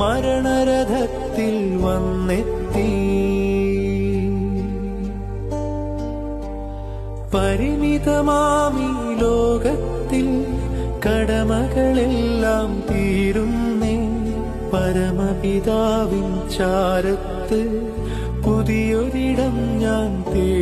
മരണരഥത്തിൽ വന്നെത്തി. പരിമിതമാമി ലോകത്തിൽ കടമകളെല്ലാം തീരുന്നേ. പരമപിതാവിൻ ചാരത്ത് പുതിയൊരിടം ഞാൻ തേടുന്നു